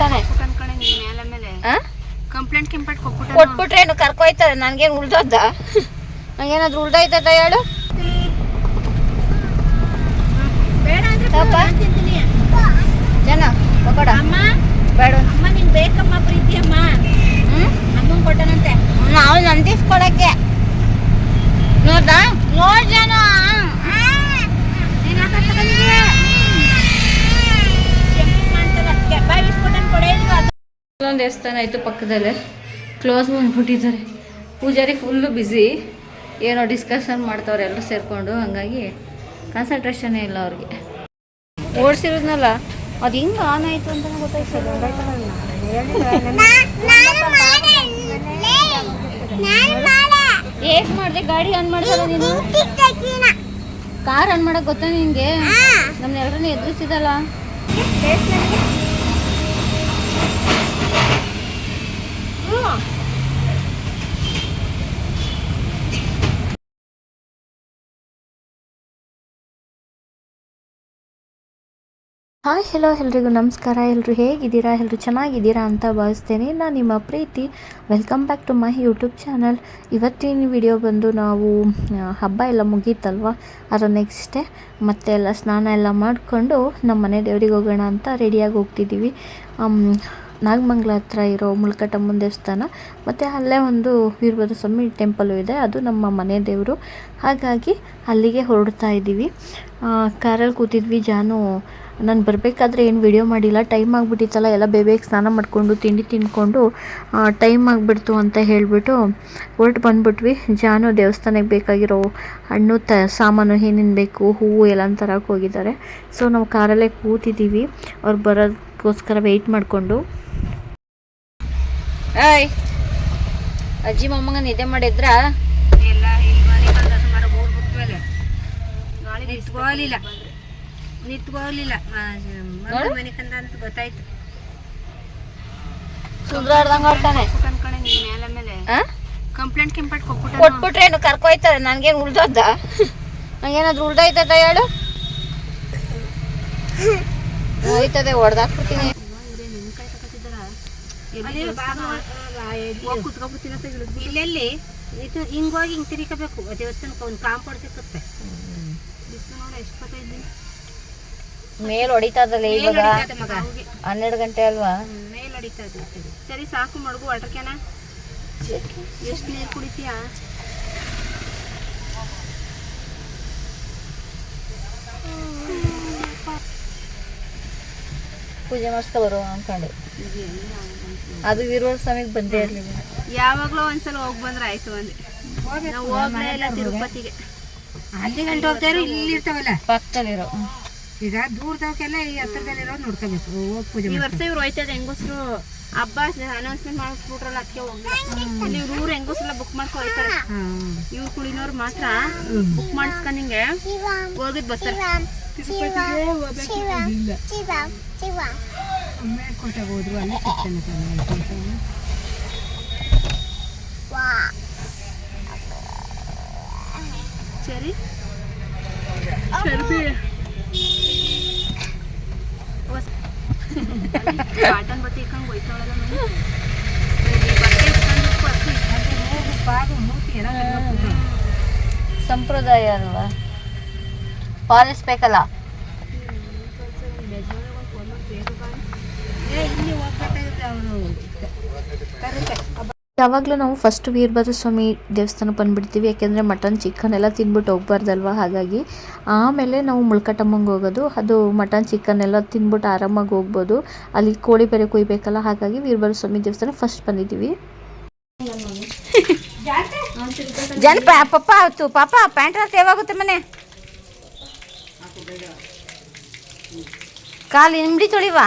ಆ? ಕಂಪ್ಲೇಂಟ್ ಕಿಂಪ್ಲೇಂಟ್ ಕೊಟ್ಬಿಟ್ಟ ಕೊಟ್ಬಿಟ್ರೇನು ಕರ್ಕೊಯ್ತಾರೆ ನನ್ಗೇನು ಉಳ್ದೋದ ನಂಗೇನಾದ್ರು ಉಳ್ದೋಯ್ತದ ಹೇಳು? ಜನ ಪಕೋಡ ಅಮ್ಮ ಬೇಡ. ಅಮ್ಮ ನಿನ್ ಬೇಕಮ್ಮ ಪ್ರೀತಿ ಅಮ್ಮ ಕೊಟ್ಟನಂತೆ. ನಾವು ನಂದಿಸ್ ಕೊಡಕ್ಕೆ ನೋಡ್ದ? ನೋಡ್ ಜನ ನೀನ್ ಯಾಕೆ ತಗೊಂಡಿದ್ಯಾ ಕೆಂಪು ಮಾಡ್ತಾರ ಒಂದು ದೇವಸ್ಥಾನ ಆಯಿತು ಪಕ್ಕದಲ್ಲೇ. ಕ್ಲೋಸ್ ಮಾಡಿಬಿಟ್ಟಿದ್ದಾರೆ. ಪೂಜಾರಿ ಫುಲ್ಲು ಬ್ಯುಸಿ ಏನೋ ಡಿಸ್ಕಷನ್ ಮಾಡ್ತಾವ್ರೆ ಎಲ್ಲರೂ ಸೇರಿಕೊಂಡು. ಹಂಗಾಗಿ ಕಾನ್ಸಂಟ್ರೇಷನ್ನೇ ಇಲ್ಲ ಅವ್ರಿಗೆ. ಓಡಿಸಿರೋದ್ನಲ್ಲ ಅದು ಹಿಂಗೆ ಆನ್ ಆಯಿತು ಅಂತ ಹೇಗೆ ಮಾಡಿದೆ? ಗಾಡಿ ಆನ್ ಮಾಡ್ದಲ್ಲ ನೀನು? ಕಾರ್ ಆನ್ ಮಾಡಕ್ ಗೊತ್ತಾ ನಿಂಗೆ? ನಮ್ನ ಎಲ್ಲರನ್ನ ಎದುರಿಸಿದಲ್ಲ. ಹಾಯ್ ಹಲೋ ಎಲ್ರಿಗೂ ನಮಸ್ಕಾರ. ಎಲ್ಲರೂ ಹೇಗಿದ್ದೀರಾ? ಎಲ್ಲರೂ ಚೆನ್ನಾಗಿದ್ದೀರಾ ಅಂತ ಭಾವಿಸ್ತೇನೆ. ನಾನು ನಿಮ್ಮ ಪ್ರೀತಿ. Welcome back to my YouTube channel ಇವತ್ತಿನ ವಿಡಿಯೋ ಬಂದು ನಾವು ಹಬ್ಬ ಎಲ್ಲ ಮುಗೀತಲ್ವ? ಅದರ ನೆಕ್ಸ್ಟ್ ಮತ್ತೆ ಎಲ್ಲ ಸ್ನಾನ ಎಲ್ಲ ಮಾಡಿಕೊಂಡು ನಮ್ಮ ಮನೆ ದೇವ್ರಿಗೆ ಹೋಗೋಣ ಅಂತ ರೆಡಿಯಾಗಿ ಹೋಗ್ತಿದ್ದೀವಿ. ನಾಗಮಂಗಲ ಹತ್ರ ಇರೋ ಮುಳ್ಕಟ್ಟಮ್ಮನ ದೇವಸ್ಥಾನ ಮತ್ತು ಅಲ್ಲೇ ಒಂದು ವೀರಭದ್ರ ಸ್ವಾಮಿ ಟೆಂಪಲು ಇದೆ. ಅದು ನಮ್ಮ ಮನೆ ದೇವರು. ಹಾಗಾಗಿ ಅಲ್ಲಿಗೆ ಹೊರಡ್ತಾ ಇದ್ದೀವಿ. ಕಾರಲ್ಲಿ ಕೂತಿದ್ವಿ ಜಾನು. ನಾನು ಬರಬೇಕಾದ್ರೆ ಏನು ವಿಡಿಯೋ ಮಾಡಿಲ್ಲ. ಟೈಮ್ ಆಗಿಬಿಟ್ಟಿತ್ತಲ್ಲ. ಎಲ್ಲ ಬೇಬೇಗೆ ಸ್ನಾನ ಮಾಡಿಕೊಂಡು, ತಿಂಡಿ ತಿಂದ್ಕೊಂಡು ಟೈಮ್ ಆಗಿಬಿಡ್ತು ಅಂತ ಹೇಳಿಬಿಟ್ಟು ಹೊರಟು ಬಂದುಬಿಟ್ವಿ. ಜಾನು ದೇವಸ್ಥಾನಕ್ಕೆ ಬೇಕಾಗಿರೋ ಹಣ್ಣು, ತ, ಸಾಮಾನು ಏನೇನು ಬೇಕು, ಹೂವು ಎಲ್ಲ ತರಕ್ಕೆ ಹೋಗಿದ್ದಾರೆ. ಸೊ ನಾವು ಕಾರಲ್ಲೇ ಕೂತಿದ್ದೀವಿ. ಅವ್ರು ಬರೋದಕ್ಕೋಸ್ಕರ ವೆಯ್ಟ್ ಮಾಡಿಕೊಂಡು. ಏಯ್ ಅಜ್ಜಿ ಮೊಮ್ಮಗ ನಿದ್ದೆ ಮಾಡಿದ್ರ? ಎಲ್ಲ ಸುಮಾರು ಮೂರು ಬಿಟ್ಮೇಲೆ ಮೇಲೆ. ನಿಂತ್ಕೋಲಿಲ್ಲ ನಿಂತ್ಕೋಲಿಲ್ಲ. ಮನೆ ಕಂದ ಅಂತ ಗೊತ್ತಾಯ್ತು. ಸುಧಾರ್ದಂಗ ಹೊರ್ಟಾನೆ ಅನ್ಕೊಂಡೆ ನಿನ್ ಮೇಲೆ ಮೇಲೆ? ಕಂಪ್ಲೇಂಟ್ ಕಿಂಪ್ಲೇಂಟ್ ಕೊಟ್ಬಿಟ್ಟ ಕೊಟ್ಬಿಟ್ರೇನು ಕರ್ಕೊಯ್ತಾರೆ. ನನ್ಗೇನ್ ಉಳ್ದೋದ ನಂಗೇನಾದ್ರು ಉಳ್ದೋಯ್ತದ ಹೇಳು. ಹೋಯ್ತದೆ ಹೊಡೆದಾಕ್ಬಿಡ್ತೀನಿ. ಇಲ್ಲೆಲ್ಲಿ? ಇದು ಹಿಂಗೋಗಿ ಹಿಂಗ್ ತಿರಿಕಬೇಕು ದೇವಸ್ಥಾನಕ್ಕೆ ಒಂದು ಕಾಂಪೌಂಡ್ ಸಿಕ್ಕುತ್ತೆ. ಮೇಲ್ ಹೊಡಿತಾ ಇವಾಗ. ಹನ್ನೆರಡು ಗಂಟೆ ಅಲ್ವಾ? ಮೇಲ್ ಹೊಡಿತಾ ಇದೆ ಸರಿ ಸಾಕು ಮಡಗು ವಾಟರ್ ಕ್ಯಾನ. ಎಷ್ಟು ನೀರು ಕುಡಿತೀಯಾ? ಪೂಜೆ ಮಾಡಿಸ್ಕೊ ಬರುವ ಅನ್ಕೊಂಡು ಅದು ವೀರವಾರ ಸ್ವಾಮಿಗೆ ಬಂದೇ ಇರಲಿಲ್ಲ. ಯಾವಾಗಲೂ ಒಂದ್ಸಲ ಹೋಗಿ ಬಂದ್ರೆ ಆಯ್ತು ಅಂದೆ ನಾವು ಹೋಗ್ಲೇ ಇಲ್ಲ ತಿರುಪತಿಗೆ. ಅಲ್ಲಿ ಗಂಟೆ ಇಲ್ಲಿ ಇರ್ತಾವಲ್ಲ? ಪಕ್ಕದಲ್ಲಿರೋ. ಈಗ ದೂರದವಕ್ಕೆಲ್ಲ ಈ ಹತ್ರದಲ್ಲಿರೋದು ನೋಡ್ಕೋಬೇಕು. ಹೋಗಿ ಪೂಜೆ ಈ ವರ್ಷ ಇವ್ರು ಹೋಯ್ತದೆ ಹೆಂಗಸ್ರು. ಹಬ್ಬ ಅನೌನ್ಸ್ಮೆಂಟ್ ಮಾಡ್ಬಿಟ್ರಲ್ಲ ಅದಕ್ಕೆ ಇಲ್ಲಿ ಇವ್ರ ಊರು ಹೆಂಗಸ್ರೆಲ್ಲ ಬುಕ್ ಮಾಡ್ಕೊ ಹೋಯ್ತಾರೆ. ಇವ್ರು ಕುಳಿನವ್ರು ಮಾತ್ರ. ಬುಕ್ ಮಾಡಿಸ್ಕೊಂಡಂಗೆ ಹೋಗಿದ್ ಬರ್ತಾರೆ. ತಿರುಪತಿಗೆ ಹೋಗ್ಬೇಕು. ಮೇಲ್ಕೋಟೆಗೆ ಹೋದ್ರು ಅಲ್ಲಿ ಸಿಗ್ತಾನೆ ಸರಿ. ಸರಿ ಕಾಟನ್ ಬಟ್ಟೆ ಇಟ್ಕೊಂಡು ಇಟ್ಕೊಂಡು ಸಂಪ್ರದಾಯ ಅಲ್ವಾ? ಪಾಲಿಸ್ಬೇಕಲ್ಲ ಯಾವಾಗಲೂ ನಾವು ಫಸ್ಟ್ ವೀರಭದ್ರ ಸ್ವಾಮಿ ದೇವಸ್ಥಾನ ಬಂದುಬಿಡ್ತೀವಿ ಯಾಕೆಂದರೆ ಮಟನ್ ಚಿಕನ್ ಎಲ್ಲ ತಿನ್ಬಿಟ್ಟು ಹೋಗ್ಬಾರ್ದಲ್ವ? ಹಾಗಾಗಿ ಆಮೇಲೆ ನಾವು ಮುಳ್ಕಟ್ಟಮ್ಮಂಗೆ ಹೋಗೋದು ಅದು ಮಟನ್ ಚಿಕನ್ ಎಲ್ಲ ತಿನ್ಬಿಟ್ಟು ಆರಾಮಾಗಿ ಹೋಗ್ಬೋದು. ಅಲ್ಲಿ ಕೋಳಿ ಬೇರೆ ಕೊಯ್ಬೇಕಲ್ಲ ಹಾಗಾಗಿ ವೀರಭದ್ರ ಸ್ವಾಮಿ ದೇವಸ್ಥಾನ ಫಸ್ಟ್ ಬಂದಿದ್ದೀವಿ. ಜನ ಪಪ್ಪ ಆಯ್ತು ಪಾಪ ಪ್ಯಾಂಟ್ ಯಾವಾಗುತ್ತೆ ಮನೆ? ಕಾಲು ಹಿಂಡಿ ತೊಳಿವಾ?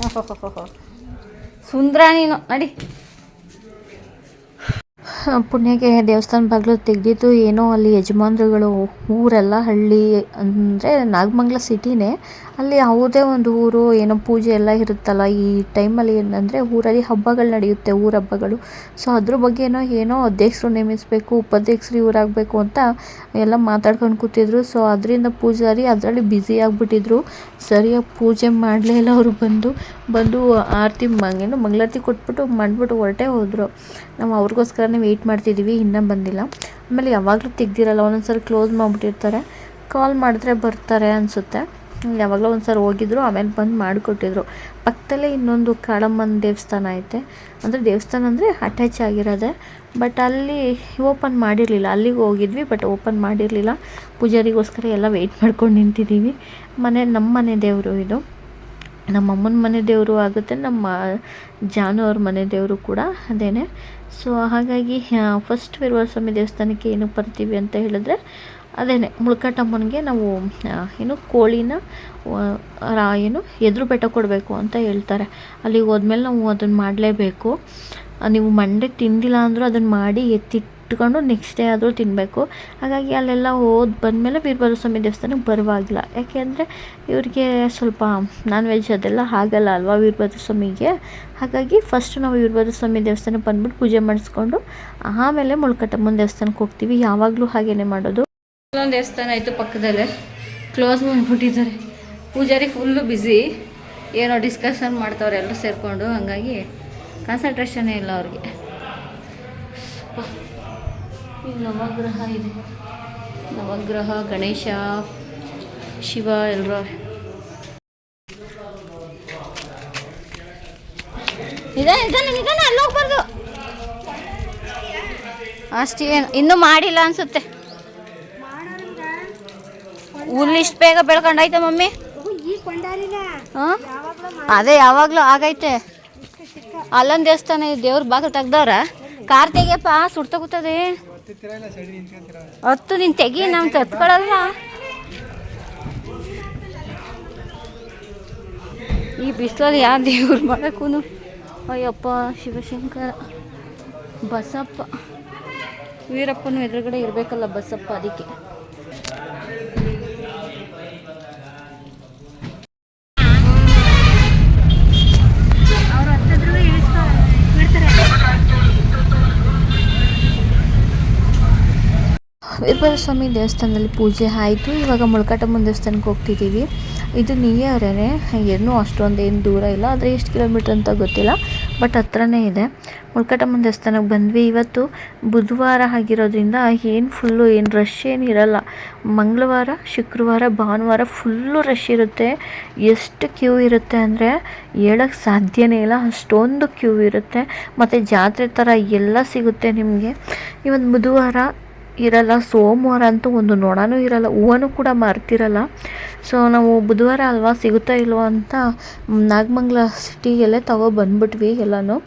ಓಹೋ ಸುಂದ್ರ ನೀನು, ನಡಿ. ಪುಣ್ಯಕ್ಕೆ ದೇವಸ್ಥಾನ ಬಾಗಿಲು ತೆಗೆದಿದ್ದು ಏನೋ ಅಲ್ಲಿ ಯಜಮಾನ್ರುಗಳು ಊರೆಲ್ಲ ಹಳ್ಳಿ ಅಂದರೆ ನಾಗಮಂಗಲ ಸಿಟಿನೇ ಅಲ್ಲಿ ಯಾವುದೇ ಒಂದು ಊರು, ಏನೋ ಪೂಜೆ ಎಲ್ಲ ಇರುತ್ತಲ್ಲ, ಈ ಟೈಮಲ್ಲಿ ಏನಂದರೆ ಊರಲ್ಲಿ ಹಬ್ಬಗಳು ನಡೆಯುತ್ತೆ, ಊರ ಹಬ್ಬಗಳು. ಸೊ ಅದ್ರ ಬಗ್ಗೆ ಏನೋ ಅಧ್ಯಕ್ಷರು ನೇಮಿಸಬೇಕು, ಉಪಾಧ್ಯಕ್ಷರು ಇವರಾಗಬೇಕು ಅಂತ ಎಲ್ಲ ಮಾತಾಡ್ಕೊಂಡು ಕೂತಿದ್ರು. ಸೊ ಅದರಿಂದ ಪೂಜಾರಿ ಅದರಲ್ಲಿ ಬ್ಯುಸಿ ಆಗಿಬಿಟ್ಟಿದ್ರು. ಸರಿಯಾಗಿ ಪೂಜೆ ಮಾಡಲೇ ಇಲ್ಲ ಅವರು ಬಂದು. ಬಂದು ಆರತಿ ಮಂಗೇನು ಮಂಗಳಾರತಿ ಕೊಟ್ಬಿಟ್ಟು ಮಾಡಿಬಿಟ್ಟು ಹೊರಟೇ ಹೋದರು. ನಾವು ಅವ್ರಿಗೋಸ್ಕರನೇ ವೆಯ್ಟ್ ಮಾಡ್ತಿದ್ದೀವಿ ಇನ್ನೂ ಬಂದಿಲ್ಲ. ಆಮೇಲೆ ಯಾವಾಗಲೂ ತೆಗ್ದಿರಲ್ಲ, ಒಂದೊಂದ್ಸರಿ ಕ್ಲೋಸ್ ಮಾಡಿಬಿಟ್ಟಿರ್ತಾರೆ. ಕಾಲ್ ಮಾಡಿದ್ರೆ ಬರ್ತಾರೆ ಅನಿಸುತ್ತೆ. ಯಾವಾಗಲೂ ಒಂದು ಸರಿ ಹೋಗಿದ್ರು, ಆಮೇಲೆ ಬಂದು ಮಾಡಿಕೊಟ್ಟಿದ್ರು. ಪಕ್ಕದಲ್ಲೇ ಇನ್ನೊಂದು ಕಾಳಮ್ಮನ ದೇವಸ್ಥಾನ ಐತೆ. ಅಂದರೆ ದೇವಸ್ಥಾನ ಅಂದರೆ ಅಟ್ಯಾಚ್ ಆಗಿರೋದೆ. ಬಟ್ ಅಲ್ಲಿ ಓಪನ್ ಮಾಡಿರಲಿಲ್ಲ. ಅಲ್ಲಿಗೆ ಹೋಗಿದ್ವಿ ಬಟ್ ಓಪನ್ ಮಾಡಿರಲಿಲ್ಲ. ಪೂಜಾರಿಗೋಸ್ಕರ ಎಲ್ಲ ವೆಯ್ಟ್ ಮಾಡ್ಕೊಂಡು ನಿಂತಿದ್ದೀವಿ ಮನೆ ನಮ್ಮ ಮನೆ ದೇವರು ಇದು. ನಮ್ಮ ಅಮ್ಮನ ಮನೆ ದೇವರು ಆಗುತ್ತೆ, ನಮ್ಮ ಜಾನು ಅವ್ರ ಮನೆ ದೇವರು ಕೂಡ ಅದೇನೆ. ಸೊ ಹಾಗಾಗಿ ಫಸ್ಟ್ ವೀರಭದ್ರಸ್ವಾಮಿ ದೇವಸ್ಥಾನಕ್ಕೆ ಏನಕ್ಕೆ ಬರ್ತೀವಿ ಅಂತ ಹೇಳಿದ್ರೆ ಅದೇನೆ, ಮುಳ್ಕಟ್ಟಮ್ಮನಿಗೆ ನಾವು ಏನು ಕೋಳಿನ ಏನು ಎದುರು ಬೆಟ್ಟ ಕೊಡಬೇಕು ಅಂತ ಹೇಳ್ತಾರೆ. ಅಲ್ಲಿಗೆ ಹೋದ್ಮೇಲೆ ನಾವು ಅದನ್ನು ಮಾಡಲೇಬೇಕು. ನೀವು ಮಂಡೆ ತಿಂದಿಲ್ಲ ಅಂದರೂ ಅದನ್ನು ಮಾಡಿ ಎತ್ತಿಟ್ಕೊಂಡು ನೆಕ್ಸ್ಟ್ ಡೇ ಆದರೂ ತಿನ್ನಬೇಕು ಹಾಗಾಗಿ ಅಲ್ಲೆಲ್ಲ ಹೋದ್ ಬಂದಮೇಲೆ ವೀರಭದ್ರಸ್ವಾಮಿ ದೇವಸ್ಥಾನಕ್ಕೆ ಬರುವಾಗಿಲ್ಲ. ಯಾಕೆಂದರೆ ಇವ್ರಿಗೆ ಸ್ವಲ್ಪ ನಾನ್ ವೆಜ್ ಅದೆಲ್ಲ ಆಗಲ್ಲ ಅಲ್ವಾ ವೀರಭದ್ರಸ್ವಾಮಿಗೆ? ಹಾಗಾಗಿ ಫಸ್ಟ್ ನಾವು ವೀರಭದ್ರ ಸ್ವಾಮಿ ದೇವಸ್ಥಾನಕ್ಕೆ ಬಂದ್ಬಿಟ್ಟು ಪೂಜೆ ಮಾಡಿಸ್ಕೊಂಡು ಆಮೇಲೆ ಮುಳ್ಕಟ್ಟಮ್ಮನ ದೇವಸ್ಥಾನಕ್ಕೆ ಹೋಗ್ತೀವಿ. ಯಾವಾಗಲೂ ಹಾಗೇನೆ ಮಾಡೋದು. ಒಂದು ದೇವಸ್ಥಾನ ಆಯಿತು ಪಕ್ಕದಲ್ಲೇ. ಕ್ಲೋಸ್ ಮಾಡಿಬಿಟ್ಟಿದ್ದಾರೆ. ಪೂಜಾರಿ ಫುಲ್ಲು ಬ್ಯುಸಿ ಏನೋ ಡಿಸ್ಕಷನ್ ಮಾಡ್ತವ್ರೆ ಎಲ್ಲರೂ ಸೇರಿಕೊಂಡು, ಹಂಗಾಗಿ ಕಾನ್ಸಂಟ್ರೇಷನ್ನೇ ಇಲ್ಲ ಅವ್ರಿಗೆ. ನವಗ್ರಹ ಇದೆ. ನವಗ್ರಹ, ಗಣೇಶ, ಶಿವ ಎಲ್ಲರೂ ನಿಧಾನ ನಿಧಾನ ಅಷ್ಟೇನು ಇನ್ನೂ ಮಾಡಿಲ್ಲ ಅನ್ಸುತ್ತೆ. ಹುಲ್ಲು ಇಷ್ಟು ಬೇಗ ಬೆಳ್ಕೊಂಡೈತೆ ಮಮ್ಮಿ? ಅದೇ ಯಾವಾಗಲೂ ಆಗೈತೆ. ಅಲ್ಲೊಂದು ದೇವಸ್ಥಾನ ಇದೆ ದೇವ್ರ ಬಾಗಿಲು ತೆಗ್ದವ್ರ? ಕಾರ್ ತೆಗಿಯಪ್ಪ ಕೂತದೆ. ಹತ್ತು ನೀನು ತೆಗಿ, ನಾವು ತತ್ಕೊಳಲ್ಲ ಈ ಬಿಸಿಲಲ್ಲಿ ಯಾವ ದೇವ್ರು ಮಾಡೋಕ್ಕೂ ಅಯ್ಯಪ್ಪ, ಶಿವಶಂಕರ, ಬಸಪ್ಪ. ವೀರಪ್ಪನ ಎದುರುಗಡೆ ಇರಬೇಕಲ್ಲ ಬಸಪ್ಪ ಅದಕ್ಕೆ. ವೀರಭದ್ರಸ್ವಾಮಿ ದೇವಸ್ಥಾನದಲ್ಲಿ ಪೂಜೆ ಆಯಿತು. ಇವಾಗ ಮುಳ್ಕಾಟಮ್ಮನ ದೇವಸ್ಥಾನಕ್ಕೆ ಹೋಗ್ತಿದ್ದೀವಿ. ಇದು ನಿಯರೇ ಏನೂ ಅಷ್ಟೊಂದು ಏನು ದೂರ ಇಲ್ಲ. ಆದರೆ ಎಷ್ಟು ಕಿಲೋಮೀಟ್ರ್ ಅಂತ ಗೊತ್ತಿಲ್ಲ. ಬಟ್ ಹತ್ರನೇ ಇದೆ. ಮುಳ್ಕಾಟಮ್ಮನ ದೇವಸ್ಥಾನಕ್ಕೆ ಬಂದ್ವಿ. ಇವತ್ತು ಬುಧವಾರ ಆಗಿರೋದ್ರಿಂದ ಏನು ಫುಲ್ಲು ಏನು ರಶ್ ಏನು ಇರಲ್ಲ. ಮಂಗಳವಾರ, ಶುಕ್ರವಾರ, ಭಾನುವಾರ ಫುಲ್ಲು ರಶ್ ಇರುತ್ತೆ. ಎಷ್ಟು ಕ್ಯೂ ಇರುತ್ತೆ ಅಂದರೆ ಹೇಳೋಕ್ಕೆ ಸಾಧ್ಯವೇ ಇಲ್ಲ. ಅಷ್ಟೊಂದು ಕ್ಯೂ ಇರುತ್ತೆ. ಮತ್ತು ಜಾತ್ರೆ ಥರ ಎಲ್ಲ ಸಿಗುತ್ತೆ ನಿಮಗೆ. ಇವತ್ತು ಬುಧವಾರ ಇರಲ್ಲ, ಸೋಮವಾರ ಅಂತೂ ಒಂದು ನೊಣನೂ ಇರಲ್ಲ, ಹೂವನೂ ಕೂಡ ಮರ್ತಿರಲ್ಲ. ಸೊ ನಾವು ಬುಧವಾರ ಅಲ್ವಾ, ಸಿಗುತ್ತಾ ಇಲ್ವೋ ಅಂತ ನಾಗಮಂಗಲ ಸಿಟಿಗೆಲ್ಲೇ ತಗೋ ಬಂದ್ಬಿಟ್ವಿ ಎಲ್ಲನೂ.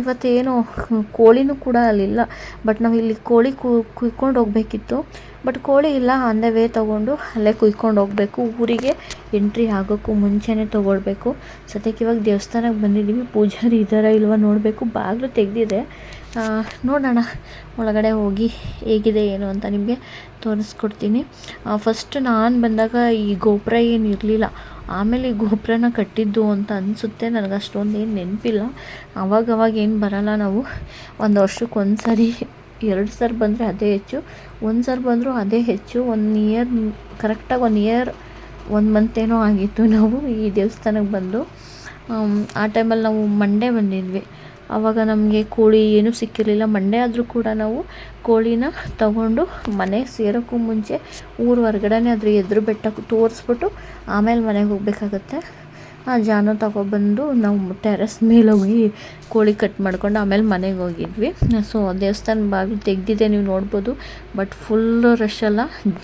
ಇವತ್ತೇನು ಕೋಳಿನೂ ಕೂಡ ಅಲ್ಲಿಲ್ಲ. ಬಟ್ ನಾವು ಇಲ್ಲಿ ಕೋಳಿ ಕುಯ್ಕೊಂಡು ಹೋಗಬೇಕಿತ್ತು. ಬಟ್ ಕೋಳಿ ಇಲ್ಲ ಆನ್ ದ ವೇ ತೊಗೊಂಡು ಅಲ್ಲೇ ಕುಯ್ಕೊಂಡು ಹೋಗಬೇಕು. ಊರಿಗೆ ಎಂಟ್ರಿ ಆಗೋಕ್ಕೂ ಮುಂಚೆನೇ ತೊಗೊಳ್ಬೇಕು. ಸದ್ಯಕ್ಕೆ ಇವಾಗ ದೇವಸ್ಥಾನಕ್ಕೆ ಬಂದಿದ್ದೀವಿ, ಪೂಜಾರಿ ಇದ್ದಾರಾ ಇಲ್ವಾ ನೋಡಬೇಕು. ಬಾಗಿಲು ತೆಗೆದಿದೆ. ನೋಡೋಣ. ಒಳಗಡೆ ಹೋಗಿ ಹೇಗಿದೆ, ಏನು ಅಂತ ನಿಮಗೆ ತೋರಿಸ್ಕೊಡ್ತೀನಿ. ಫಸ್ಟ್ ನಾನು ಬಂದಾಗ ಈ ಗೋಪುರ ಏನು ಇರಲಿಲ್ಲ. ಆಮೇಲೆ ಈ ಗೋಪುರನ ಕಟ್ಟಿದ್ದು ಅಂತ ಅನಿಸುತ್ತೆ. ನನಗೆ ಅಷ್ಟೊಂದು ಏನು ನೆನಪಿಲ್ಲ. ಅವಾಗವಾಗ ಏನು ಬರಲ್ಲ ನಾವು. ಒಂದು ವರ್ಷಕ್ಕೆ ಒಂದು ಸರಿ ಎರಡು ಸಾರಿ ಬಂದರೆ ಅದೇ ಹೆಚ್ಚು. ಒಂದು ಸಾರಿ ಬಂದರೂ ಅದೇ ಹೆಚ್ಚು. ಒನ್ ಇಯರ್ ಕರೆಕ್ಟಾಗಿ ಒನ್ ಇಯರ್ ಒಂದು ಮಂತ್ ಏನೋ ಆಗಿತ್ತು ನಾವು ಈ ದೇವಸ್ಥಾನಕ್ಕೆ ಬಂದು. ಆ ಟೈಮಲ್ಲಿ ನಾವು ಮಂಡೇ ಬಂದಿದ್ವಿ. ಆವಾಗ ನಮಗೆ ಕೋಳಿ ಏನೂ ಸಿಕ್ಕಿರಲಿಲ್ಲ. ಮಂಡೆ ಆದರೂ ಕೂಡ ನಾವು ಕೋಳಿನ ತಗೊಂಡು ಮನೆ ಸೇರೋಕ್ಕೂ ಮುಂಚೆ ಊರ ಹೊರ್ಗಡೆನೇ ಅದ್ರ ಎದುರು ಬೆಟ್ಟಕ್ಕೆ ತೋರಿಸ್ಬಿಟ್ಟು ಆಮೇಲೆ ಮನೆಗೆ ಹೋಗ್ಬೇಕಾಗತ್ತೆ. ಆ ಜಾನು ತಗೊಬಂದು ನಾವು ಟೆರೆಸ್ ಮೇಲೆ ಹೋಗಿ ಕೋಳಿ ಕಟ್ ಮಾಡ್ಕೊಂಡು ಆಮೇಲೆ ಮನೆಗೆ ಹೋಗಿದ್ವಿ. ಸೊ ದೇವಸ್ಥಾನ ಬಾಗಿಲು ತೆಗ್ದಿದೆ ನೀವು ನೋಡ್ಬೋದು. ಬಟ್ ಫುಲ್ಲು ರಶ್ ಅಲ್ಲ.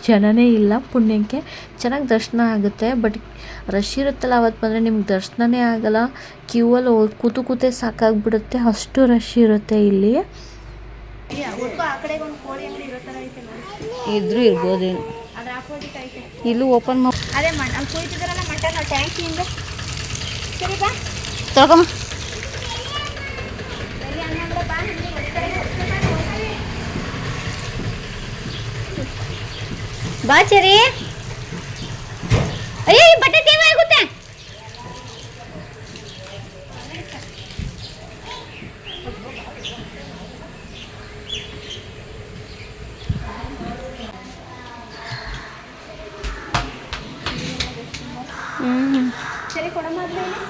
ಜನನೇ ಇಲ್ಲ ಪುಣ್ಯಕ್ಕೆ. ಚೆನ್ನಾಗಿ ದರ್ಶನ ಆಗುತ್ತೆ. ಬಟ್ ರಶ್ ಇರುತ್ತಲ್ಲ ಅವತ್ತು ಬಂದರೆ ನಿಮ್ಗೆ ದರ್ಶನನೇ ಆಗಲ್ಲ. ಕ್ಯೂವಲ್ಲಿ ಹೋಗಿ ಕೂತು ಕೂತೇ ಸಾಕಾಗ್ಬಿಡುತ್ತೆ. ಅಷ್ಟು ರಶ್ ಇರುತ್ತೆ ಇಲ್ಲಿ. ಇದ್ರೂ ಇರ್ಬೋದೇನು. ಇಲ್ಲೂ ಓಪನ್ ಮಾಡಿ ಅದೇ ಮಟನ್ ಟ್ಯಾಂಕಿಯಿಂದ ಹೊಡಿತಾರೆ. ಬಾ ಚರಿ ಅಯ್ಯೋ ಈ ಬಟ್ಟೆ ತೇವ ಆಗುತ್ತೆ? ಹ್ಮ್. ಸರಿ ಕೊಡಮ್ಮ ಅದ್ನ ಇಲ್ಲಿ.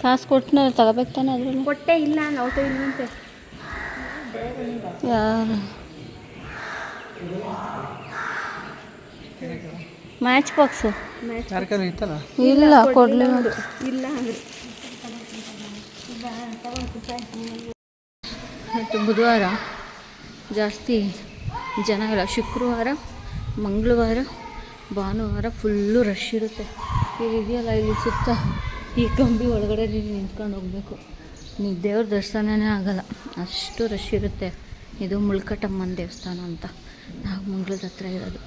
ಕಾಸು ಕೊಟ್ಟು ತಗೋಬೇಕು ತಾನೆ ಅದ್ರಲ್ಲಿ ಕೊಟ್ಟೆ ಇಲ್ಲ ನೋಟು ಇಲ್ವಂತೆ ಯಾರು ಮ್ಯಾಚ್ ಬಾಕ್ಸು ಇತ್ತಲ್ಲ? ಇಲ್ಲ ಕೊಡ್ಲಿಲ್ಲ ಇಲ್ಲ ಇವತ್ತು ಬುಧವಾರ ಜಾಸ್ತಿ ಜನ ಇಲ್ಲ ಶುಕ್ರವಾರ ಮಂಗಳವಾರ ಭಾನುವಾರ ಫುಲ್ಲು ರಶ್ ಇರುತ್ತೆ. ಈಗ ಇದೆಯಲ್ಲ ಇಲ್ಲಿ ಸುತ್ತ ಈ ಕಂಬಿ ಒಳಗಡೆ ನೀನು ನಿಂತ್ಕೊಂಡು ಹೋಗಬೇಕು. ನೀ ದೇವ್ರ ದರ್ಶನವೇ ಆಗಲ್ಲ. ಅಷ್ಟು ರಶ್ ಇರುತ್ತೆ. ಇದು ಮುಳ್ಕಟ್ಟಮ್ಮನ ದೇವಸ್ಥಾನ ಅಂತ. ನಾಗಮಂಗ್ಲದ ಹತ್ರ ಇರೋದು.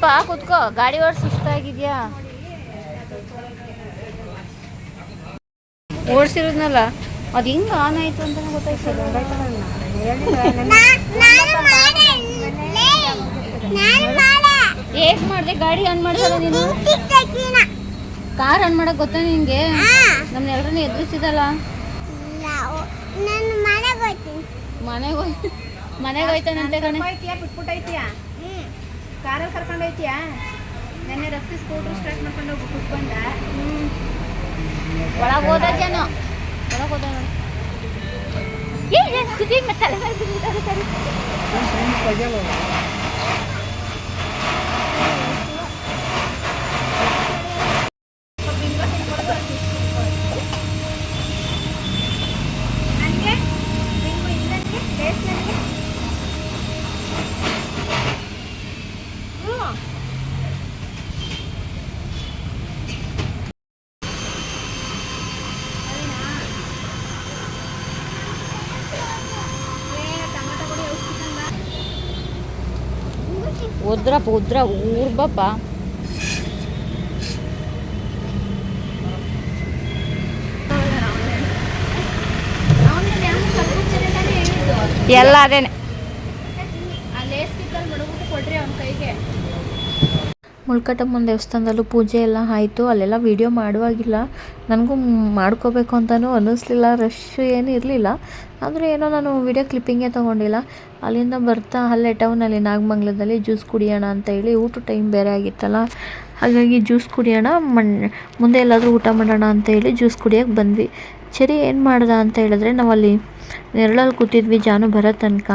ಕೂತ್ಕಪ್ಪ ಕುತ್ಕೋ. ಗಾಡಿ ಓಡಿಸ್, ಸುಸ್ತಾಗಿದ್ಯಾ? ಓಡಿಸಿರೋದ್ನಲ್ಲ, ಅದು ಹಿಂಗೆ ಆನ್ ಆಯಿತು ಅಂತ ಗೊತ್ತಾಯ್ತಲ್ಲ ಹೇಗೆ ಮಾಡಿದೆ? ಗಾಡಿ ಆನ್ ಮಾಡ್ಸಲ್ಲ ನೀನು? ಕಾರ್ ಆನ್ ಮಾಡಕ್ ಗೊತ್ತಾ ನಿಂಗೆ? ನಮ್ಮನ್ನ ಎಲ್ಲರನ್ನ ಎದುರಿಸಿದಲ್ಲ. ಮನೆಗೆ ಹೋಯ್ ಮನೆಗೆ ಹೋಯ್ತಾನಂತೆ ಕಣೆ. ಬಿಟ್ಬಿಟ್ಟೈತಿಯಾ? ಕಾರಲ್ಲಿ ಕರ್ಕೊಂಡು ಹೋಯ್ತೀಯಾ? ನೆನ್ನೆ ರಸ್ತೆ ಸ್ಕೂಟ್ರ್ ಸ್ಟಾರ್ಟ್ ಮಾಡ್ಕೊಂಡು ಹೋಗಿ ಕುತ್ಕೊಂಡ. ಒಳಗೆ ಹೋದ ಜನ. ಒಳಗೆ ಹೋದ ಏನು ಸುದ್ದಿ ಮತ್ತೆ ತಲೆ ಬಿದ್ದಿದ್ದಾರೆ ಸರಿ. ನನಗೆ ನಿಂಗು ಇನ್ನೊಂದು ಟೇಸ್ಟ್ ನನಗೆ ಹ್ಞೂ ಉದ್ರಪ್ಪ ಉದ್ರ ಊರ್ಬಪ್ಪ ಎಲ್ಲ ಅದೇನೆ ಮುಳ್ಕಟ್ಟಮ್ಮನ ದೇವಸ್ಥಾನದಲ್ಲೂ ಪೂಜೆ ಎಲ್ಲ ಆಯಿತು, ಅಲ್ಲೆಲ್ಲ ವೀಡಿಯೋ ಮಾಡುವಾಗಿಲ್ಲ. ನನಗೂ ಮಾಡ್ಕೋಬೇಕು ಅಂತಲೂ ಅನ್ನಿಸ್ಲಿಲ್ಲ ರಶ್ ಏನು ಇರಲಿಲ್ಲ. ಆದರೆ ಏನೋ ನಾನು ವೀಡಿಯೋ ಕ್ಲಿಪ್ಪಿಂಗೇ ತೊಗೊಂಡಿಲ್ಲ. ಅಲ್ಲಿಂದ ಬರ್ತಾ ಅಲ್ಲೇ ಟೌನಲ್ಲಿ ನಾಗಮಂಗ್ಲದಲ್ಲಿ ಜ್ಯೂಸ್ ಕುಡಿಯೋಣ ಅಂತ ಹೇಳಿ ಊಟ ಟೈಮ್ ಬೇರೆ ಆಗಿತ್ತಲ್ಲ. ಹಾಗಾಗಿ ಜ್ಯೂಸ್ ಕುಡಿಯೋಣ, ಮಣ್, ಮುಂದೆ ಎಲ್ಲಾದರೂ ಊಟ ಮಾಡೋಣ ಅಂತ ಹೇಳಿ ಜ್ಯೂಸ್ ಕುಡಿಯೋಕ್ಕೆ ಬಂದ್ವಿ. ಸರಿ, ಏನು ಮಾಡ್ದೆ ಅಂತ ಹೇಳಿದ್ರೆ ನಾವಲ್ಲಿ ನೆರಳಲ್ಲಿ ಕೂತಿದ್ವಿ ಜಾನು ಬರೋ ತನಕ.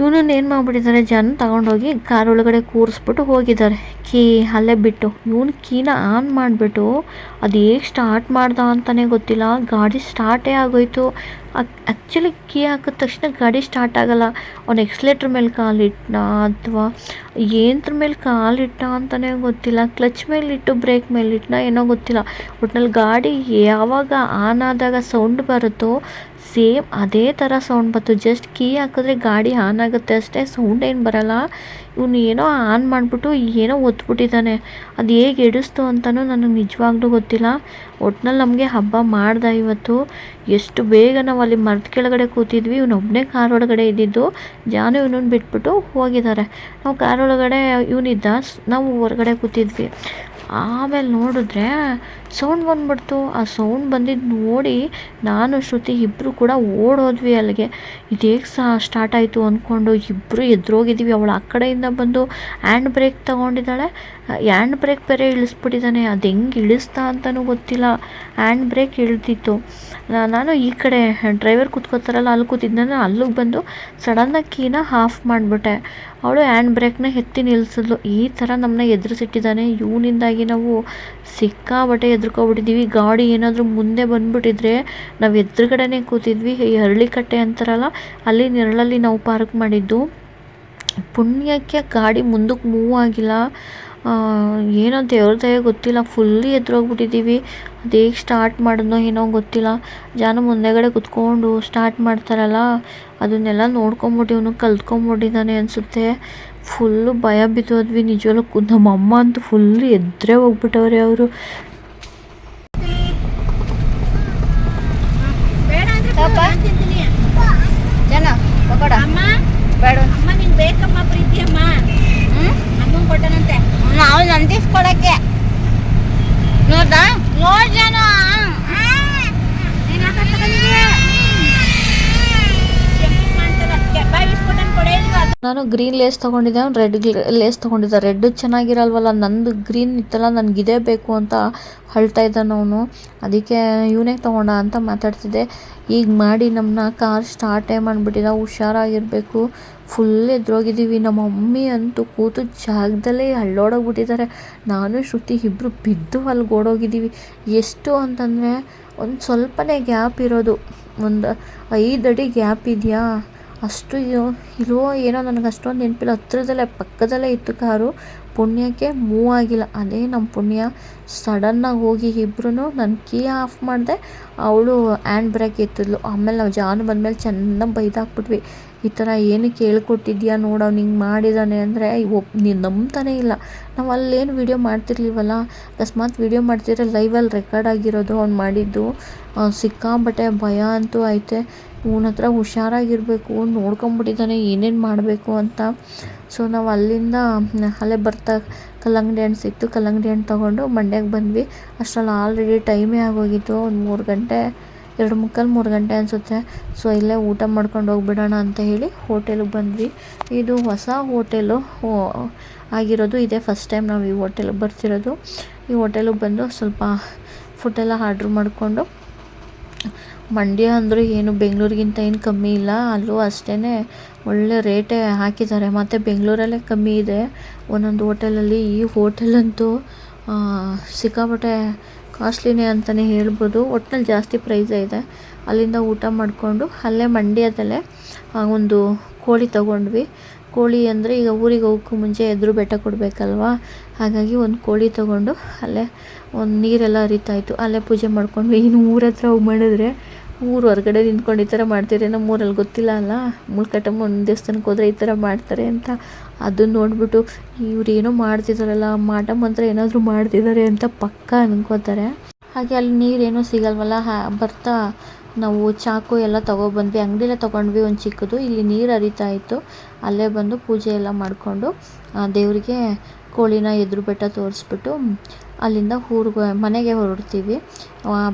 ಇವನನ್ನು ಏನು ಮಾಡಿಬಿಟ್ಟಿದ್ದಾರೆ ಜನ ತಗೊಂಡೋಗಿ ಕಾರ್ ಒಳಗಡೆ ಕೂರಿಸ್ಬಿಟ್ಟು ಹೋಗಿದ್ದಾರೆ ಕೀ, ಅಲ್ಲೇ ಬಿಟ್ಟು. ಇವನು ಕೀನ ಆನ್ ಮಾಡಿಬಿಟ್ಟು ಅದು ಹೇಗೆ ಸ್ಟಾರ್ಟ್ ಮಾಡ್ದ ಅಂತಲೇ ಗೊತ್ತಿಲ್ಲ. ಗಾಡಿ ಸ್ಟಾರ್ಟೇ ಆಗೋಯ್ತು. ಆ್ಯಕ್ಚುಲಿ ಕೀ ಹಾಕಿದ ತಕ್ಷಣ ಗಾಡಿ ಸ್ಟಾರ್ಟ್ ಆಗೋಲ್ಲ. ಅವ್ನು ಎಕ್ಸ್ಲೇಟ್ರ್ ಮೇಲೆ ಕಾಲಿಟ್ಟನ ಅಥವಾ ಏನ್ರ ಮೇಲೆ ಕಾಲಿಟ್ಟ ಅಂತಲೇ ಗೊತ್ತಿಲ್ಲ. ಕ್ಲಚ್ ಮೇಲಿಟ್ಟು ಬ್ರೇಕ್ ಮೇಲಿಟ್ಟನ ಏನೋ ಗೊತ್ತಿಲ್ಲ. ಒಟ್ನಲ್ಲಿ ಗಾಡಿ ಯಾವಾಗ ಆನ್ ಆದಾಗ ಸೌಂಡ್ ಬರುತ್ತೋ ಸೇಮ್ ಅದೇ ಥರ ಸೌಂಡ್ ಬಂತು ಜಸ್ಟ್ ಕೀ ಹಾಕಿದ್ರೆ ಗಾಡಿ ಆನ್ ಆಗುತ್ತೆ ಅಷ್ಟೇ ಸೌಂಡ್ ಏನು ಬರಲ್ಲ. ಇವನು ಏನೋ ಆನ್ ಮಾಡಿಬಿಟ್ಟು ಏನೋ ಒತ್ಬಿಟ್ಟಿದ್ದಾನೆ. ಅದು ಹೇಗೆ ಎಡಿಸ್ತು ಅಂತಲೂ ನನಗೆ ನಿಜವಾಗ್ಲೂ ಗೊತ್ತಿಲ್ಲ. ಒಟ್ನಲ್ಲಿ ನಮಗೆ ಹಬ್ಬ ಮಾಡ್ದ ಇವತ್ತು ಎಷ್ಟು ಬೇಗ ನಾವು ಅಲ್ಲಿ ಮರದ ಕೆಳಗಡೆ ಕೂತಿದ್ವಿ. ಇವನೊಬ್ಬನೇ ಕಾರ್ ಒಳಗಡೆ ಇದ್ದಿದ್ದು. ಜಾನು ಇವನನ್ನು ಬಿಟ್ಬಿಟ್ಟು ಹೋಗಿದ್ದಾರೆ ನಾವು ಕಾರ್ ಒಳಗಡೆ ಇವನಿದ್ದ ನಾವು ಹೊರಗಡೆ ಕೂತಿದ್ವಿ. ಆಮೇಲೆ ನೋಡಿದ್ರೆ ಸೌಂಡ್ ಬಂದ್ಬಿಡ್ತು. ಆ ಸೌಂಡ್ ಬಂದಿದ್ದು ನೋಡಿ ನಾನು, ಶ್ರುತಿ ಇಬ್ಬರು ಕೂಡ ಓಡೋದ್ವಿ ಅಲ್ಲಿಗೆ. ಇದು ಹೇಗೆ ಸಹ ಸ್ಟಾರ್ಟ್ ಆಯಿತು ಅಂದ್ಕೊಂಡು ಇಬ್ಬರು ಎದುರೋಗಿದ್ದೀವಿ ಅವಳು ಆ ಕಡೆಯಿಂದ ಬಂದು ಹ್ಯಾಂಡ್ ಬ್ರೇಕ್ ತಗೊಂಡಿದ್ದಾಳೆ. ಹ್ಯಾಂಡ್ ಬ್ರೇಕ್ ಬೇರೆ ಇಳಿಸ್ಬಿಟ್ಟಿದ್ದಾನೆ ಅದು ಹೆಂಗೆ ಇಳಿಸ್ತಾ ಅಂತಲೂ ಗೊತ್ತಿಲ್ಲ. ಹ್ಯಾಂಡ್ ಬ್ರೇಕ್ ಇಳ್ತಿತ್ತು. ನಾನು ಈ ಕಡೆ ಡ್ರೈವರ್ ಕೂತ್ಕೋತಾರಲ್ಲ, ಅಲ್ಲಿ ಕೂತಿದ್ದಾನೆ ಅಲ್ಲಿಗೆ ಬಂದು ಸಡನ್ನಾಗಿ ಕೀನ ಆಫ್ ಮಾಡಿಬಿಟ್ಟೆ. ಅವಳು ಹ್ಯಾಂಡ್ ಬ್ರೇಕ್ನ ಎತ್ತಿ ನಿಲ್ಲಿಸಿದ್ಲು ಈ ಥರ ನಮ್ಮನ್ನ ಎದುರಿಸಿಟ್ಟಿದ್ದಾನೆ ಇವನಿಂದಾಗಿ ನಾವು ಸಿಕ್ಕಾಬಟ್ಟೆ ಎದ್ರುಕೊಬಿಟ್ಟಿದ್ದೀವಿ ಗಾಡಿ ಏನಾದರೂ ಮುಂದೆ ಬಂದುಬಿಟ್ಟಿದ್ರೆ ನಾವು ಎದುರುಗಡೆನೇ ಕೂತಿದ್ವಿ. ಈ ಹರಳಿಕಟ್ಟೆ ಅಂತಾರಲ್ಲ, ಅಲ್ಲಿ ನೆರಳಲ್ಲಿ ನಾವು ಪಾರ್ಕ್ ಮಾಡಿದ್ದು. ಪುಣ್ಯಕ್ಕೆ ಗಾಡಿ ಮುಂದಕ್ಕೆ ಮೂವ್ ಆಗಿಲ್ಲ. ಆ, ಏನೋ ದೇವ್ರ ದಯೆ ಗೊತ್ತಿಲ್ಲ. ಫುಲ್ಲಿ ಎದುರೋಗ್ಬಿಟ್ಟಿದ್ದೀವಿ. ಅದು ಹೇಗೆ ಸ್ಟಾರ್ಟ್ ಮಾಡಿದ್ನೋ ಏನೋ ಗೊತ್ತಿಲ್ಲ. ಜನ ಮುಂದೆಗಡೆ ಕುತ್ಕೊಂಡು ಸ್ಟಾರ್ಟ್ ಮಾಡ್ತಾರಲ್ಲ ಅದನ್ನೆಲ್ಲ ನೋಡ್ಕೊಂಬಿಟ್ಟು ಇವನು ಕಲ್ತ್ಕೊಂಬಿಟ್ಟಿದ್ದಾನೆ ಅನಿಸುತ್ತೆ. ಫುಲ್ಲು ಭಯ ಬಿದ್ದೋದ್ವಿ ನಿಜವಲ್ಲೂ ನಮ್ಮಮ್ಮ ಅಂತೂ ಫುಲ್ ಎದ್ರೇ ಹೋಗ್ಬಿಟ್ಟವ್ರೆ ಅವರು. ಪಾಪ. ನಾನ್ ತಿಂತೀನಿ ಜನ ತಗೊಡ ಅಮ್ಮ ಬೇಡ ಅಮ್ಮ ನಿಂಗೆ ಬೇಕಮ್ಮ ಪ್ರೀತಿ ಅಮ್ಮ ಹ್ಮ್ ಅಮ್ಮಂಗೆ ಕೊಟ್ಟನಂತೆ ನಾವು ನಂದಿಸ್ಕೊಡಕ್ಕೆ ನೋಡ್ದಾ ನೋಡ್ ಜನ ನೀನ್ ಹಾಕಕ್ ತಗೊಂಡಿದ್ಯಾ? ಕೆಂಪಗ್ ಮಾಡ್ತಾರ. ಕೆ- ಬಾಯ್ ಬಿಸ್ಕೊಟ್ಟನ್ ಕೊಡೆ ಇಲ್ವಾ? ನಾನು ಗ್ರೀನ್ ಲೇಸ್ ತೊಗೊಂಡಿದ್ದೆ, ಅವ್ನು ರೆಡ್ ಲೇಸ್ ತೊಗೊಂಡಿದ್ದ ರೆಡ್ ಚೆನ್ನಾಗಿರಲ್ವಲ್ಲ, ನಂದು ಗ್ರೀನ್ ಇತ್ತಲ್ಲ, ನನಗಿದೇ ಬೇಕು ಅಂತ ಹಳ್ತಾ ಇದ್ದಾನೆ ಅವನು. ಅದಕ್ಕೆ ಇವನೇ ತೊಗೊಂಡ ಅಂತ ಮಾತಾಡ್ತಿದ್ದೆ. ಈಗ ಮಾಡಿ ನಮ್ಮನ್ನ ಕಾರ್ ಸ್ಟಾರ್ಟೇ ಮಾಡಿಬಿಟ್ಟಿದ, ಹುಷಾರಾಗಿರಬೇಕು. ಫುಲ್ ಎದುರೋಗಿದ್ದೀವಿ. ನಮ್ಮ ಮಮ್ಮಿ ಅಂತೂ ಕೂತು ಜಾಗದಲ್ಲೇ ಹಳ್ಳೋಡೋಗ್ಬಿಟ್ಟಿದ್ದಾರೆ ನಾನು, ಶ್ರುತಿ ಇಬ್ಬರು ಬಿದ್ದು ಅಲ್ಲಿ ಓಡೋಗಿದ್ದೀವಿ ಎಷ್ಟು ಅಂತಂದರೆ, ಒಂದು ಸ್ವಲ್ಪನೇ ಗ್ಯಾಪ್ ಇರೋದು. ಒಂದು ಐದು ಅಡಿ ಗ್ಯಾಪ್ ಇದೆಯಾ? ಅಷ್ಟು ಇಲ್ವೋ ಏನೋ ನನಗೆ ಅಷ್ಟೊಂದು ನೆನಪಿಲ್ಲ. ಹತ್ರದಲ್ಲೇ, ಪಕ್ಕದಲ್ಲೇ ಇತ್ತು ಕಾರು. ಪುಣ್ಯಕ್ಕೆ ಮೂವ್ ಆಗಿಲ್ಲ. ಅದೇ ನಮ್ಮ ಪುಣ್ಯ. ಸಡನ್ನಾಗಿ ಹೋಗಿ ಇಬ್ರು ನನ್ನ ಕೀ ಆಫ್ ಮಾಡಿದೆ, ಅವಳು ಹ್ಯಾಂಡ್ ಬ್ರೇಕ್ ಎತ್ತಿದ್ಲು. ಆಮೇಲೆ ನಾವು ಜಾನು ಬಂದಮೇಲೆ ಚೆನ್ನಾಗಿ ಬೈದಾಕ್ಬಿಟ್ವಿ. ಈ ಥರ ಏನಕ್ಕೆ ಹೇಳ್ಕೊಟ್ಟಿದ್ಯಾ ನೋಡು, ಅವ್ನು ಹಿಂಗೆ ಮಾಡಿದ್ದಾನೆ ಅಂದರೆ ಒಪ್ ನೀನು ನಂಬ್ತಾನೇ ಇಲ್ಲ. ನಾವು ಅಲ್ಲೇನು ವೀಡಿಯೋ ಮಾಡ್ತಿರ್ಲಿವಲ್ಲ, ಅಕಸ್ಮಾತ್ ವೀಡಿಯೋ ಮಾಡ್ತಿದ್ರೆ ಲೈವಲ್ಲಿ ರೆಕಾರ್ಡ್ ಆಗಿರೋದು ಅವ್ನು ಮಾಡಿದ್ದು. ಸಿಕ್ಕಾಂಬಟ್ಟೆ ಭಯ ಅಂತೂ ಐತೆ. ಇವನ ಹತ್ರ ಹುಷಾರಾಗಿರಬೇಕು ನೋಡ್ಕೊಂಬಿಟ್ಟಿದ್ದಾನೆ ಏನೇನು ಮಾಡಬೇಕು ಅಂತ. ಸೊ ನಾವು ಅಲ್ಲಿಂದ ಅಲ್ಲೇ ಬರ್ತಾ, ಕಲ್ಲಂಗಡಿ ಹಣ್ಣು ಸಿಕ್ತು, ಕಲ್ಲಂಗಡಿ ಹಣ್ಣು ತೊಗೊಂಡು ಮಂಡ್ಯಕ್ಕೆ ಬಂದ್ವಿ. ಅಷ್ಟರಲ್ಲಿ ಆಲ್ರೆಡಿ ಟೈಮೇ ಆಗೋಗಿತ್ತು, ಒಂದು ಮೂರು ಗಂಟೆ ಎರಡು ಮುಕ್ಕಾಲು ಮೂರು ಗಂಟೆ ಅನಿಸುತ್ತೆ. ಸೊ ಇಲ್ಲೇ ಊಟ ಮಾಡ್ಕೊಂಡು ಹೋಗ್ಬಿಡೋಣ ಅಂತ ಹೇಳಿ ಹೋಟೆಲಿಗೆ ಬಂದ್ವಿ. ಇದು ಹೊಸ ಹೋಟೆಲು ಆಗಿರೋದು ಇದೇ ಫಸ್ಟ್ ಟೈಮ್ ನಾವು ಈ ಹೋಟೆಲಿಗೆ ಬರ್ತಿರೋದು. ಈ ಹೋಟೆಲಿಗೆ ಬಂದು ಸ್ವಲ್ಪ ಫುಡ್ಡೆಲ್ಲ ಆರ್ಡ್ರ್ ಮಾಡಿಕೊಂಡು, ಮಂಡ್ಯ ಅಂದರೂ ಏನು ಬೆಂಗಳೂರಿಗಿಂತ ಏನು ಕಮ್ಮಿ ಇಲ್ಲ. ಅಲ್ಲೂ ಅಷ್ಟೇ ಒಳ್ಳೆ ರೇಟೇ ಹಾಕಿದ್ದಾರೆ. ಮತ್ತು ಬೆಂಗಳೂರಲ್ಲೇ ಕಮ್ಮಿ ಇದೆ. ಒಂದೊಂದು ಹೋಟೆಲಲ್ಲಿ ಈ ಹೋಟೆಲಂತೂ ಸಿಕ್ಕಾಪಟ್ಟೆ ಕಾಸ್ಟ್ಲಿನೇ ಅಂತಲೇ ಹೇಳ್ಬೋದು. ಒಟ್ಟಿನಲ್ಲಿ ಜಾಸ್ತಿ ಪ್ರೈಸೇ ಇದೆ. ಅಲ್ಲಿಂದ ಊಟ ಮಾಡಿಕೊಂಡು ಅಲ್ಲೇ ಮಂಡ್ಯದಲ್ಲೇ ಒಂದು ಕೋಳಿ ತಗೊಂಡ್ವಿ. ಕೋಳಿ ಅಂದರೆ ಈಗ ಊರಿಗೆ ಹೋಗೋಕ್ಕೂ ಮುಂಚೆ ಎದುರು ಬೆಟ್ಟ ಕೊಡಬೇಕಲ್ವಾ? ಹಾಗಾಗಿ ಒಂದು ಕೋಳಿ ತೊಗೊಂಡು ಅಲ್ಲೇ ಒಂದು ನೀರೆಲ್ಲ ಹರಿತಾಯಿತ್ತು. ಅಲ್ಲೇ ಪೂಜೆ ಮಾಡ್ಕೊಂಡ್ವಿ ಇನ್ನು ಊರ ಹತ್ರ ಹೋಗಿ ಮಾಡಿದ್ರೆ, ಊರು ಹೊರಗಡೆ ನಿಂತ್ಕೊಂಡು ಈ ಥರ ಮಾಡ್ತೀರಿ ನಮ್ಮ ಊರಲ್ಲಿ ಗೊತ್ತಿಲ್ಲ ಅಲ್ಲ? ಮುಳ್ಕಟ್ಟಮ್ಮ ಒಂದು ದೇವಸ್ಥಾನಕ್ಕೆ ಹೋದರೆ ಈ ಥರ ಮಾಡ್ತಾರೆ ಅಂತ ಅದನ್ನ ನೋಡಿಬಿಟ್ಟು ಇವ್ರು ಏನೋ ಮಾಡ್ತಿದ್ದಾರಲ್ಲ ಮಾಟ ಮಂತ್ರ ಏನಾದರೂ ಮಾಡ್ತಿದ್ದಾರೆ ಅಂತ ಪಕ್ಕ ಅನ್ಕೋತಾರೆ. ಹಾಗೆ ಅಲ್ಲಿ ನೀರೇನೂ ಸಿಗಲ್ವಲ್ಲ ಬರ್ತಾ ನಾವು ಚಾಕು ಎಲ್ಲ ತೊಗೊಬಂದ್ವಿ. ಅಂಗಡಿಯಲ್ಲೇ ತೊಗೊಂಡ್ವಿ ಒಂದು ಚಿಕ್ಕದು, ಇಲ್ಲಿ ನೀರು ಹರಿತಾ ಇತ್ತು. ಅಲ್ಲೇ ಬಂದು ಪೂಜೆ ಎಲ್ಲ ಮಾಡಿಕೊಂಡು ದೇವರಿಗೆ ಕೋಳಿನ ಎದುರು ಬೆಟ್ಟ ತೋರಿಸ್ಬಿಟ್ಟು ಅಲ್ಲಿಂದ ಊರಿಗೆ ಮನೆಗೆ ಹೊರಡ್ತೀವಿ.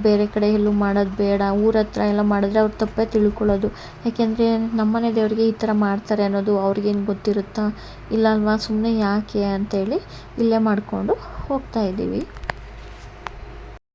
ಬೇರೆ ಕಡೆ ಎಲ್ಲೂ ಮಾಡೋದು ಬೇಡ. ಊರ ಹತ್ರ ಎಲ್ಲ ಮಾಡಿದ್ರೆ ಅವ್ರು ತಪ್ಪೇ ತಿಳ್ಕೊಳ್ಳೋದು. ಯಾಕೆಂದರೆ ನಮ್ಮನೆ ದೇವರಿಗೆ ಈ ಥರ ಮಾಡ್ತಾರೆ ಅನ್ನೋದು ಅವ್ರಿಗೇನು ಗೊತ್ತಿರುತ್ತಾ? ಇಲ್ಲ ಅಲ್ವಾ? ಸುಮ್ಮನೆ ಯಾಕೆ ಅಂತೇಳಿ ಇಲ್ಲೇ ಮಾಡಿಕೊಂಡು ಹೋಗ್ತಾ ಇದ್ದೀವಿ.